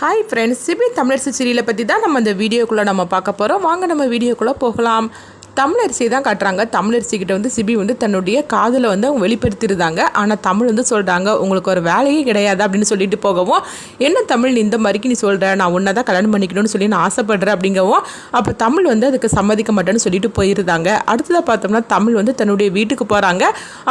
Hi friends CP தமிழர் சிச்சிரியில் பற்றி தான் நம்ம இந்த வீடியோக்குள்ளே நம்ம பார்க்க போகிறோம் வாங்க நம்ம வீடியோக்குள்ளே போகலாம். தமிழரசி தான் காட்டுறாங்க. தமிழரசி கிட்ட வந்து சிபி வந்து தன்னுடைய காதலை வந்து அவங்க வெளிப்படுத்திருந்தாங்க. ஆனால் தமிழ் வந்து சொல்கிறாங்க உங்களுக்கு ஒரு வேலையே கிடையாது அப்படின்னு சொல்லிட்டு போகவும் என்ன தமிழ் இந்த மாதிரிக்கு நீ சொல்கிற நான் ஒன்றா தான் கல்யாணம் பண்ணிக்கணும்னு சொல்லி நான் ஆசைப்படுறேன் அப்படிங்கவும் அப்போ தமிழ் வந்து அதுக்கு சம்மதிக்க மாட்டேன்னு சொல்லிட்டு போயிருந்தாங்க. அடுத்ததாக பார்த்தோம்னா தமிழ் வந்து தன்னுடைய வீட்டுக்கு போகிறாங்க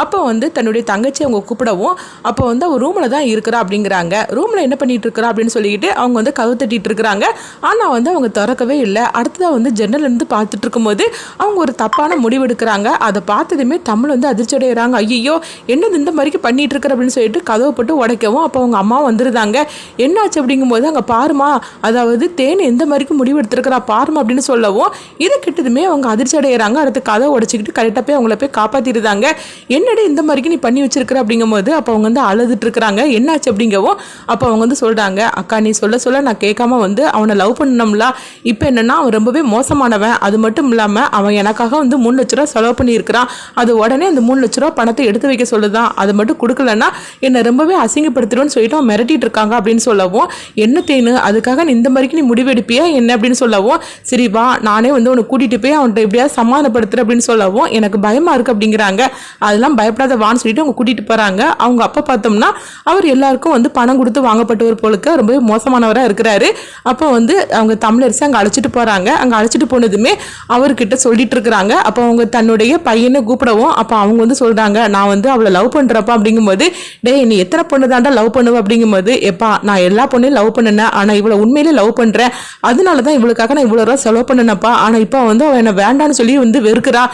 அப்போ வந்து தன்னுடைய தங்கச்சி அவங்க கூப்பிடவும் அப்போ வந்து அவள் ரூமில் தான் இருக்கிறா அப்படிங்கிறாங்க. ரூமில் என்ன பண்ணிட்டு இருக்கிறா அப்படின்னு சொல்லிட்டு அவங்க வந்து கவு தட்டிட்டு இருக்கிறாங்க. ஆனால் வந்து அவங்க திறக்கவே இல்லை. அடுத்ததாக வந்து ஜன்னல் இருந்து பார்த்துட்டு இருக்கும்போது அவங்க ஒரு தப்பான முடிவு எடுக்கிறாங்க அதை பார்த்ததுமே தமிழ் வந்து அதிர்ச்சி அடைகிறாங்க ஐயோ என்னது இந்த மாதிரிக்கு பண்ணிட்டு இருக்கிற அப்படின்னு சொல்லிட்டு கதவை போட்டு உடைக்கவும் அப்போ அவங்க அம்மா வந்துருந்தாங்க. என்னாச்சு அப்படிங்கும்போது அங்கே பாருமா அதாவது தேன் எந்த மாதிரிக்கு முடிவு எடுத்திருக்கிறா பாருமா அப்படின்னு சொல்லவும் இது கிட்டதுமே அவங்க அதிர்ச்சி அடைகிறாங்க அடுத்து கதவை உடைச்சிக்கிட்டு கரெக்டாக போய் அவங்கள போய் காப்பாற்றிருந்தாங்க என்னடி இந்த மாதிரிக்கு நீ பண்ணி வச்சிருக்கிற அப்படிங்கும்போது அப்போ அவங்க வந்து அழுதுட்டு இருக்கிறாங்க என்னாச்சு அப்படிங்கவும் அப்போ அவங்க வந்து சொல்கிறாங்க அக்கா நீ சொல்ல சொல்ல நான் கேட்காம வந்து அவனை லவ் பண்ணணும்ல. இப்போ என்னென்னா அவன் ரொம்பவே மோசமானவன். அது மட்டும் இல்லாமல் அவன் எனக்காக வந்து மூணு லட்ச ரூபா செலவு பண்ணியிருக்கிறான். அது உடனே அந்த மூணு லட்ச ரூபா பணத்தை எடுத்து வைக்க சொல்லுதான். அது மட்டும் கொடுக்கலன்னா என்னை ரொம்பவே அசிங்கப்படுத்திடுவேன்னு சொல்லிட்டு அவன் மிரட்டிட்டு இருக்காங்க அப்படின்னு சொல்லவும் என்ன தேனு அதுக்காக நீ இந்த மாதிரிக்கு நீ முடிவெடுப்பியா? என்ன? அப்படின்னு சொல்லவும் சரி வா நானே வந்து உன்னை கூட்டிட்டு போய் அவன்கிட்ட எப்படியாவது சமாதானப்படுத்துற அப்படின்னு சொல்லவும் எனக்கு பயமா இருக்கு அப்படிங்கிறாங்க. அதெல்லாம் பயப்படாத வான்னு சொல்லிட்டு அவங்க கூட்டிட்டு போறாங்க. அவங்க அப்பா பார்த்தோம்னா அவர் எல்லாருக்கும் வந்து பணம் கொடுத்து வாங்கப்பட்டவர் போலுக்கு ரொம்பவே மோசமானவராக இருக்கிறாரு. அப்போ வந்து அவங்க தமிழரசு அங்கே அழைச்சிட்டு போறாங்க. அங்கே அழைச்சிட்டு போனதுமே அவர்கிட்ட சொல்லிட்டு இருக்கிறாங்க அப்போ அவங்க தன்னுடைய பையனை கூப்பிடவும் அப்போ அவங்க வந்து சொல்றாங்க நான் வந்து அவளை லவ் பண்றப்ப அப்படிங்கும்போது டேய் நீ எத்தனை பொண்ணு தாண்டா லவ் பண்ணுவ? அப்படிங்கும்போது எப்பா நான் எல்லா பொண்ணையும் லவ் பண்ணினேன். ஆனால் இவளை உண்மையிலே லவ் பண்றேன். அதனால தான் இவளுக்காக நான் இவ்வளோ ரூபா செலவு பண்ணினப்பா. ஆனால் இப்போ வந்து அவள் என்னை வேண்டான்னு சொல்லி வந்து வெறுக்கிறா.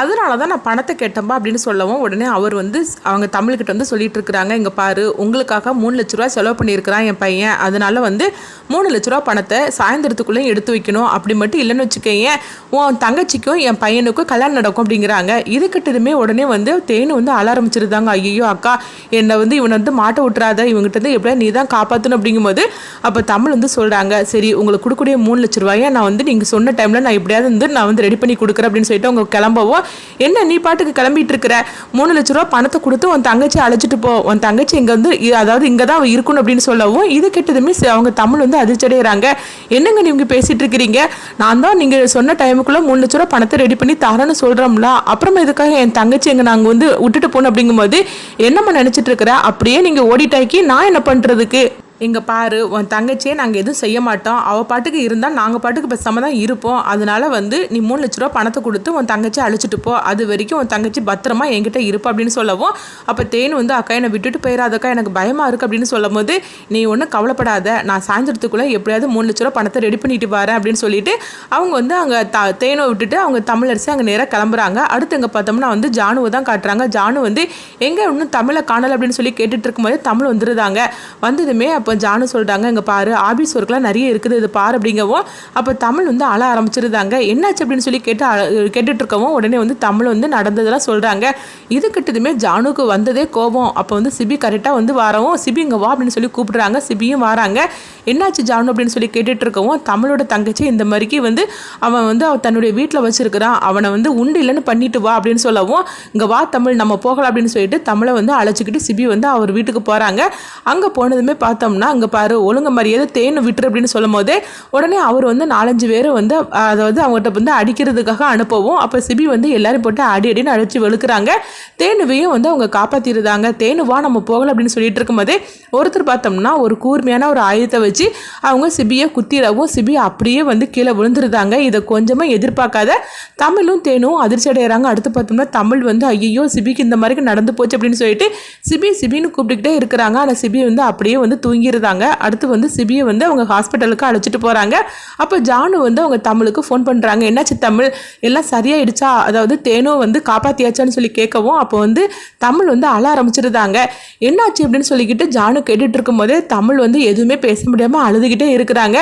அதனால தான் நான் பணத்தை கேட்டம்பா அப்படின்னு சொல்லவும் உடனே அவர் வந்து அவங்க தமிழ்கிட்ட வந்து சொல்லிட்டு இருக்கிறாங்க இங்கே பாரு உங்களுக்காக மூணு லட்ச ரூபா செலவு பண்ணியிருக்கிறான் என் பையன். அதனால வந்து மூணு லட்ச ரூபா பணத்தை சாயந்தரத்துக்குள்ளேயும் எடுத்து வைக்கணும். அப்படி மட்டும் இல்லைன்னு வச்சுக்கோங்க உன் தங்கச்சிக்கும் என் பையனுக்கும் கல்யாணம் நடக்கும் அப்படிங்கிறாங்க. இது கிட்டதுமே உடனே வந்து தேனு வந்து ஆரம்பிச்சிருந்தாங்க ஐயோ அக்கா என்னை வந்து இவனை வந்து மாட்ட விட்டுறாத. இவங்ககிட்ட இருந்து எப்படியா நீ தான் காப்பாற்றணும் அப்படிங்கும்போது அப்போ தமிழ் வந்து சொல்கிறாங்க சரி உங்களுக்கு கொடுக்கக்கூடிய மூணு லட்ச ரூபாயை நான் வந்து நீங்கள் சொன்ன டைமில் நான் எப்படியாவது வந்து நான் வந்து ரெடி பண்ணி கொடுக்குறேன் அப்படின்னு சொல்லிட்டு அவங்க கிளம்பவும் என்ன நீ பாட்டுக்கு கிளம்பிட்டு இருக்கிற? மூணு லட்ச ரூபா பணத்தை கொடுத்து உன் தங்கச்சி அழைச்சிட்டு போ. உன் தங்கச்சி இங்கே வந்து அதாவது இங்கே தான் இருக்கணும் அப்படின்னு சொல்லவும் இது கெட்டதுமே அவங்க தமிழ் வந்து அதிர்ச்சடைகிறாங்க என்னங்க நீங்க பேசிட்டு இருக்கிறீங்க? நான் தான் நீங்கள் சொன்ன டைமுக்குள்ளே மூணு லட்ச ரூபா பணத்தை ரெடி பண்ணி தரேன்னு சொல்கிறோம்ல அப்புறமா இதுக்காக என் தங்கச்சி எங்க நாங்கள் வந்து விட்டுட்டு போகணும் அப்படிங்கும்போது என்னம்மா நினச்சிட்டு இருக்கிற? அப்படியே நீங்கள் ஓடிட்டாக்கி நான் என்ன பண்ணுறதுக்கு இங்கே பாரு உன் தங்கச்சியே நாங்கள் எதுவும் செய்ய மாட்டோம். அவள் பாட்டுக்கு இருந்தால் நாங்கள் பாட்டுக்கு பேசாமல் தான் இருப்போம். அதனால் வந்து நீ மூணு லட்ச ரூபா பணத்தை கொடுத்து உன் தங்கச்சி அழைச்சிட்டு போ. அது வரைக்கும் உன் தங்கச்சி பத்திரமா என்கிட்ட இருப்பா அப்படின்னு சொல்லவும் அப்போ தேன் வந்து அக்கா என்னை விட்டுட்டு போயிடாதக்கா எனக்கு பயமாக இருக்குது அப்படின்னு சொல்லும் போது நீ ஒன்றும் கவலைப்படாத. நான் சாயந்தரத்துக்குள்ளே எப்படியாவது மூணு லட்ச ரூபா பணத்தை ரெடி பண்ணிட்டு வரேன் அப்படின்னு சொல்லிட்டு அவங்க வந்து அங்கே த தேனை விட்டுட்டு அவங்க தமிழரசு அங்கே நேராக கிளம்புறாங்க. அடுத்து எங்கே பார்த்தோம்னா வந்து ஜானுவை தான் காட்டுறாங்க. ஜானு வந்து எங்கே இன்னும் தமிழை காணலை அப்படின்னு சொல்லி கேட்டுட்டு இருக்கும்போது தமிழ் வந்துருந்தாங்க வந்ததுமே அப்போ ஜானு சொல்கிறாங்க இங்கே பாரு ஆபீஸ் ஒர்க்லாம் நிறைய இருக்குது இது பாரு அப்படிங்கவும் அப்போ தமிழ் வந்து அழ ஆரம்பிச்சிருந்தாங்க. என்னாச்சு அப்படின்னு சொல்லி கேட்டு அழ- கேட்டுட்டு இருக்கவும் உடனே வந்து தமிழ் வந்து நடந்ததெல்லாம் சொல்கிறாங்க இது கிட்டதுமே ஜானுக்கு வந்ததே கோபம். அப்போ வந்து சிபி கரெக்டாக வந்து வரவும் சிபி இங்கே வா அப்படின்னு சொல்லி கூப்பிடுறாங்க. சிபியும் வராங்க. என்னாச்சு ஜானு அப்படின்னு சொல்லி கேட்டுட்டு இருக்கவும் தமிழோட தங்கச்சி இந்த மாதிரிக்கு வந்து அவன் வந்து அவன் தன்னுடைய வீட்டில் வச்சிருக்கிறான். அவனை வந்து உண்டு இல்லைன்னு பண்ணிட்டு வா அப்படின்னு சொல்லவும் இங்கே வா தமிழ் நம்ம போகலாம் அப்படின்னு சொல்லிட்டு தமிழை வந்து அழைச்சிக்கிட்டு சிபி வந்து அவர் வீட்டுக்கு போகிறாங்க அங்கே போனதுமே பார்த்தோம்னா அங்கே பாரு ஒழுங்கு மரியாதை தேன் விட்டுரு அப்படின்னு சொல்லும் போதே உடனே அவர் வந்து நாலஞ்சு பேர் வந்து அதாவது அவங்ககிட்ட வந்து அடிக்கிறதுக்காக அனுப்பவும் அப்போ சிபி வந்து எல்லாரும் போட்டு அடி அடின்னு அடிச்சு வெளுக்கிறாங்க. தேனுவையும் வந்து அவங்க காப்பாற்றிருந்தாங்க தேனுவா நம்ம போகலை அப்படின்னு சொல்லிட்டு இருக்கும்போதே ஒருத்தர் பார்த்தோம்னா ஒரு கூர்மையான ஒரு ஆயுதத்தை வச்சு அவங்க சிபியை குத்திடவும் சிபி அப்படியே வந்து கீழே விழுந்துருந்தாங்க இதை கொஞ்சமாக எதிர்பார்க்காத தமிழும் தேனும் அதிர்ச்சி அடைகிறாங்க அடுத்து பார்த்தோம்னா தமிழ் வந்து ஐயோ சிபிக்கு இந்த மாதிரி நடந்து போச்சு அப்படின்னு சொல்லிட்டு சிபி சிபின்னு கூப்பிட்டுக்கிட்டே இருக்கிறாங்க. ஆனால் சிபி வந்து அப்படியே வந்து தூங்கி தூங்கிருந்தாங்க. அடுத்து வந்து சிபியை வந்து அவங்க ஹாஸ்பிட்டலுக்கு அழைச்சிட்டு போகிறாங்க அப்போ ஜானு வந்து அவங்க தமிழுக்கு ஃபோன் பண்ணுறாங்க என்னாச்சு தமிழ்? எல்லாம் சரியாயிடுச்சா? அதாவது தேனும் வந்து காப்பாற்றியாச்சான்னு சொல்லி கேட்கவும் அப்போ வந்து தமிழ் வந்து அழ ஆரம்பிச்சிருந்தாங்க. என்னாச்சு? அப்படின்னு சொல்லிக்கிட்டு ஜானு கேட்டுட்டு இருக்கும்போதே தமிழ் வந்து எதுவுமே பேச முடியாமல் அழுதுகிட்டே இருக்கிறாங்க.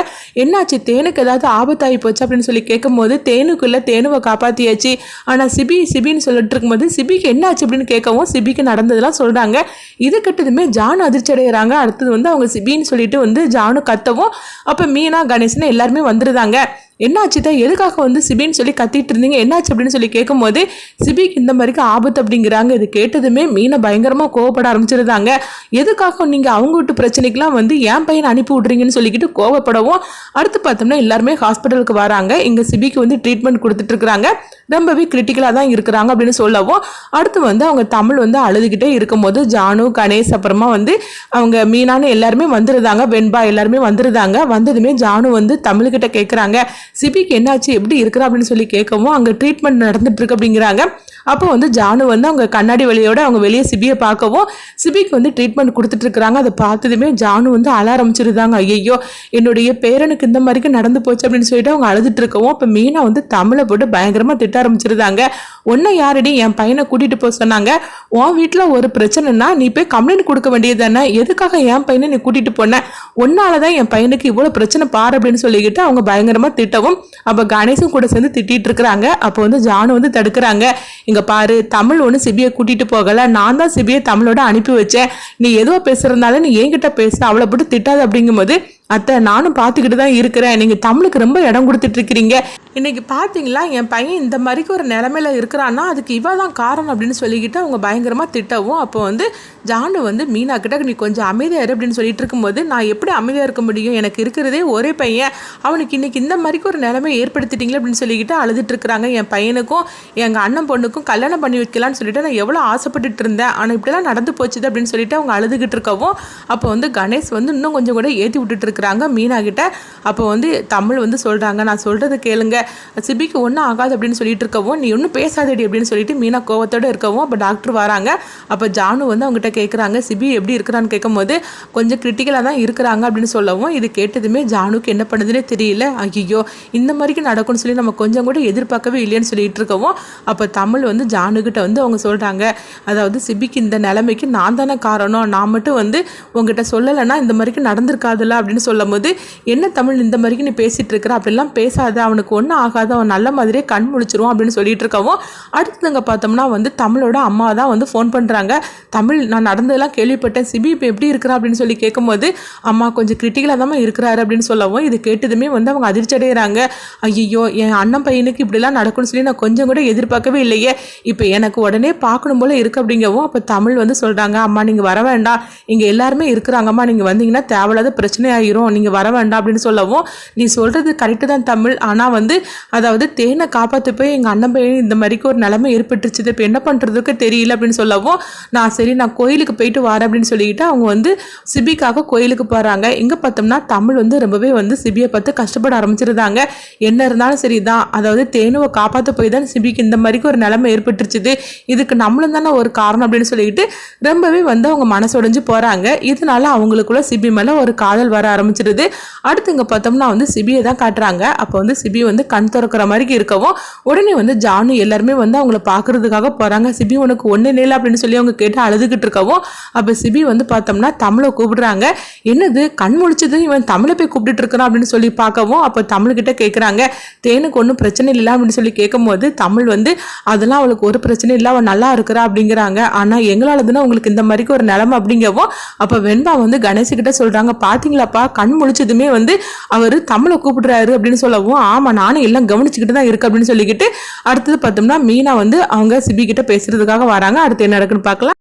என்னாச்சு? தேனுக்கு ஏதாவது ஆபத்தாகி போச்சு? அப்படின்னு சொல்லி கேட்கும்போது தேனுக்குள்ளே தேனுவை காப்பாற்றியாச்சு ஆனால் சிபி சிபின்னு சொல்லிட்டு இருக்கும்போது சிபிக்கு என்னாச்சு? அப்படின்னு கேட்கவும் சிபிக்கு நடந்ததெல்லாம் சொல்கிறாங்க இது கட்டதுமே ஜானு அதிர்ச்சி அடைகிறாங்க அடுத்தது வந்து அவங்க சிபின்னு சொல்லிட்டு வந்து ஜானு கத்தவும் அப்போ மீனா கணேசன் எல்லாருமே வந்துருந்தாங்க என்னாச்சு தான் எதுக்காக வந்து சிபின்னு சொல்லி கத்திட்டு இருந்தீங்க என்னாச்சு அப்படின்னு சொல்லி கேட்கும்போது சிபிக்கு இந்த மாதிரிக்கு ஆபத்து அப்படிங்கிறாங்க. இது கேட்டதுமே மீனை பயங்கரமாக கோவப்பட ஆரம்பிச்சிருந்தாங்க. எதுக்காக நீங்கள் அவங்க வீட்டு பிரச்சனைக்கெலாம் வந்து என் பையனை அனுப்பி விட்றீங்கன்னு சொல்லிக்கிட்டு கோவப்படவும் அடுத்து பார்த்தோம்னா எல்லாருமே ஹாஸ்பிட்டலுக்கு வராங்க. இங்கே சிபிக்கு வந்து ட்ரீட்மெண்ட் கொடுத்துட்ருக்குறாங்க. ரொம்பவே கிரிட்டிக்கலாக தான் இருக்கிறாங்க அப்படின்னு சொல்லவும் அடுத்து வந்து அவங்க தமிழ் வந்து அழுதுகிட்டே இருக்கும்போது ஜானு கணேஷ் அப்புறமா வந்து அவங்க மீனானு எல்லாருமே வந்துருந்தாங்க. வெண்பா எல்லாருமே வந்துருந்தாங்க. வந்ததுமே ஜானு வந்து தமிழ்கிட்ட கேட்குறாங்க சிபிக்கு என்னாச்சு எப்படி இருக்கிறா அப்படின்னு சொல்லி கேட்கவும் அங்கே ட்ரீட்மெண்ட் நடந்துட்டு இருக்கு அப்படிங்கிறாங்க. அப்போ வந்து ஜானு வந்து அவங்க கண்ணாடி வழியோட அவங்க வெளியே சிபியை பார்க்கவும் சிபிக்கு வந்து ட்ரீட்மெண்ட் கொடுத்துட்டு இருக்கிறாங்க. அதை பார்த்ததுமே ஜானு வந்து அழ ஆரம்பிச்சிருந்தாங்க. ஐயோ என்னுடைய பேரனுக்கு இந்த மாதிரிக்கு நடந்து போச்சு அப்படின்னு சொல்லிட்டு அவங்க அழுதுட்டு இருக்கவும் இப்போ மீனா வந்து தமிழை போட்டு பயங்கரமாக திட்ட ஆரம்பிச்சிருந்தாங்க. ஒன்றை யாரடி? என் பையனை கூட்டிகிட்டு போக சொன்னாங்க. உன் வீட்டில் ஒரு பிரச்சனைனா நீ போய் கம்ப்ளைண்ட் கொடுக்க வேண்டியது தானே எதுக்காக என் பையனை நீ கூட்டிகிட்டு போன? ஒன்னால தான் என் பையனுக்கு இவ்வளோ பிரச்சனை பாரு அப்படின்னு சொல்லிக்கிட்டு அவங்க பயங்கரமாக திட்டவும் அப்போ கணேசும் கூட சேர்ந்து திட்டிகிட்டு இருக்கிறாங்க. அப்போ வந்து ஜானு வந்து தடுக்கிறாங்க. இங்கே பாரு தமிழ் ஒன்று சிபியை கூட்டிகிட்டு போகலை. நான் தான் சிபியை தமிழோட அனுப்பி வச்சேன். நீ எதுவோ பேசுகிறதுனால நீ என்கிட்ட பேச அவளை போட்டு திட்டாது அப்படிங்கும்போது அத்தை நானும் பார்த்துக்கிட்டு தான் இருக்கிறேன். நீங்கள் தமிழுக்கு ரொம்ப இடம் கொடுத்துட்டு இருக்கிறீங்க. இன்னைக்கு பார்த்தீங்களா? என் பையன் இந்த மாதிரிக்கு ஒரு நிலமையில இருக்கிறான்னா அதுக்கு இவ தான் காரணம் அப்படின்னு சொல்லிக்கிட்டு அவங்க பயங்கரமாக திட்டவும் அப்போ வந்து ஜானு வந்து மீனா கிட்ட நீ கொஞ்சம் அமைதியாக இரு அப்படின்னு சொல்லிட்டு இருக்கும்போது நான் எப்படி அமைதியாக இருக்க முடியும்? எனக்கு இருக்கிறதே ஒரே பையன். அவனுக்கு இன்னைக்கு இந்த மாதிரிக்கு ஒரு நிலைமை ஏற்படுத்திட்டீங்களே அப்படின்னு சொல்லிக்கிட்டு அழுதுட்டு இருக்கிறாங்க என் பையனுக்கும் எங்கள் அண்ணன் பொண்ணுக்கும் கல்யாணம் பண்ணி வைக்கலாம்னு சொல்லிட்டு நான் எவ்வளோ ஆசைப்பட்டுட்டு இருந்தேன். ஆனால் இப்படிலாம் நடந்து போச்சுது அப்படின்னு சொல்லிட்டு அவங்க அழுதுகிட்டு இருக்கவும் அப்போ வந்து கணேஷ் வந்து இன்னும் கொஞ்சம் கூட ஏற்றி விட்டுட்டு இருக்கிறாங்க மீனா கிட்ட அப்போ வந்து தமிழ் வந்து சொல்கிறாங்க நான் சொல்கிறது கேளுங்க. சிபிக்கு ஒன்றும் ஆகாது அப்படின்னு சொல்லிட்டு இருக்கவும் நீ ஒன்றும் பேசாதடி அப்படின்னு சொல்லிட்டு மீனா கோவத்தோடு இருக்கவும் அப்போ டாக்டர் வராங்க. அப்போ ஜானு வந்து அவங்ககிட்ட கேட்குறாங்க சிபி எப்படி இருக்கிறான்னு கேட்கும்போது கொஞ்சம் கிரிட்டிக்கலாக தான் இருக்கிறாங்க அப்படின்னு சொல்லவும் இது கேட்டதுமே ஜானுக்கு என்ன பண்ணுதுன்னே தெரியல. ஐயோ இந்த மாதிரிக்கு நடக்கும்னு சொல்லி நம்ம கொஞ்சம் கூட எதிர்பார்க்கவே இல்லைன்னு சொல்லிட்டு இருக்கவும் அப்போ தமிழ் வந்து ஜானுக்கிட்ட வந்து அவங்க சொல்கிறாங்க அதாவது சிபிக்கு இந்த நிலைமைக்கு நான் தானே காரணம். நான் மட்டும் வந்து உங்ககிட்ட சொல்லலைன்னா இந்த மாதிரிக்கு நடந்திருக்காதுல்ல அப்படின்னு சொல்லும் போது என்ன தமிழ் இந்த மாதிரிக்கு நீ பேசிகிட்டு இருக்கிற? அப்படிலாம் பேசாத. அவனுக்கு ஒன்றும் ஆகாது. அவன் நல்ல மாதிரியே கண் முழிச்சிருவான் அப்படின்னு சொல்லிட்டு இருக்கவும் அடுத்ததுங்க பார்த்தோம்னா வந்து தமிழோட அம்மா தான் வந்து ஃபோன் பண்ணுறாங்க தமிழ் நான் நடந்ததெல்லாம் கேள்விப்பட்டேன். சிபி இப்போ எப்படி இருக்கிறா? அப்படின்னு சொல்லி கேட்கும்போது அம்மா கொஞ்சம் கிரிட்டிக்கலாக தான் இருக்கிறாரு அப்படின்னு சொல்லவும் இது கேட்டதுமே வந்து அவங்க அதிர்ச்சி அடைகிறாங்க ஐயோ என் அண்ணன் பையனுக்கு இப்படிலாம் நடக்கும்னு சொல்லி நான் கொஞ்சம் கூட எதிர்பார்க்கவே இல்லையே. இப்போ எனக்கு உடனே பார்க்கணும் போல இருக்கு அப்படிங்கவும் அப்போ தமிழ் வந்து சொல்கிறாங்க அம்மா நீங்கள் வர வேண்டாம். இங்கே எல்லாருமே இருக்கிறாங்கம்மா. நீங்கள் வந்தீங்கன்னா தேவையில்லாத பிரச்சனை போயிடும் நீங்கள் வர வேண்டாம் அப்படின்னு சொல்லவும் நீ சொல்கிறது கரெக்டு தான் தமிழ். ஆனால் வந்து அதாவது தேனை காப்பாற்ற போய் எங்கள் அண்ணன் பையன் இந்த மாதிரிக்கு ஒரு நிலைமை ஏற்பட்டுருச்சு. இப்போ என்ன பண்ணுறதுக்கு தெரியல அப்படின்னு சொல்லவும் நான் சரி நான் கோயிலுக்கு போயிட்டு வரேன் அப்படின்னு சொல்லிக்கிட்டு அவங்க வந்து சிபிக்காக கோயிலுக்கு போகிறாங்க எங்கே பார்த்தோம்னா தமிழ் வந்து ரொம்பவே வந்து சிபியை பார்த்து கஷ்டப்பட ஆரம்பிச்சிருந்தாங்க. என்ன இருந்தாலும் சரி தான். அதாவது தேனுவை காப்பாற்ற போய் தான் சிபிக்கு இந்த மாதிரிக்கு ஒரு நிலைமை ஏற்பட்டுருச்சுது. இதுக்கு நம்மளும் தானே ஒரு காரணம் அப்படின்னு சொல்லிக்கிட்டு ரொம்பவே வந்து அவங்க மனசுடைஞ்சு போகிறாங்க இதனால அவங்களுக்குள்ள சிபி மேலே ஒரு காதல் வர ஆரம்பிச்சிருது. அடுத்து இங்கே பார்த்தோம்னா வந்து சிபியை தான் காட்டுறாங்க. அப்போ வந்து சிபி வந்து கண் திறக்கிற மாதிரி இருக்கவும் உடனே வந்து ஜானு எல்லாருமே வந்து அவங்கள பார்க்கறதுக்காக போகிறாங்க சிபி உனக்கு ஒன்று நில அப்படின்னு சொல்லி அவங்க கேட்டு அழுதுகிட்டு இருக்கவும் அப்போ சிபி வந்து பார்த்தோம்னா தமிழை கூப்பிடுறாங்க. என்னது கண் முழிச்சது இவன் தமிழை போய் கூப்பிட்டுட்டு இருக்கிறான் அப்படின்னு சொல்லி பார்க்கவும் அப்போ தமிழ்கிட்ட கேட்குறாங்க தேனுக்கு ஒன்றும் பிரச்சனை இல்லை அப்படின்னு சொல்லி கேட்கும்போது தமிழ் வந்து அதெல்லாம் அவளுக்கு ஒரு பிரச்சனை இல்லை அவள் நல்லா இருக்கிறா அப்படிங்கிறாங்க. ஆனால் எங்களால் தானே உங்களுக்கு இந்த மாதிரிக்கு ஒரு நிலமை அப்படிங்கவும் அப்போ வெண்பா வந்து கணேஷ்கிட்ட சொல்கிறாங்க பார்த்தீங்களாப்பா கண் முழிச்சதுமே வந்து அவர் தமிழை கூப்பிடுறாரு அப்படின்னு சொல்லவும் ஆமாம் நானும் எல்லாம் கவனிச்சுக்கிட்டு தான் இருக்கு அப்படின்னு சொல்லிக்கிட்டு அடுத்தது பார்த்தோம்னா மீனா வந்து அவங்க சிபி கிட்ட பேசுறதுக்காக வராங்க. அடுத்து என்ன நடக்குன்னு பார்க்கலாம்.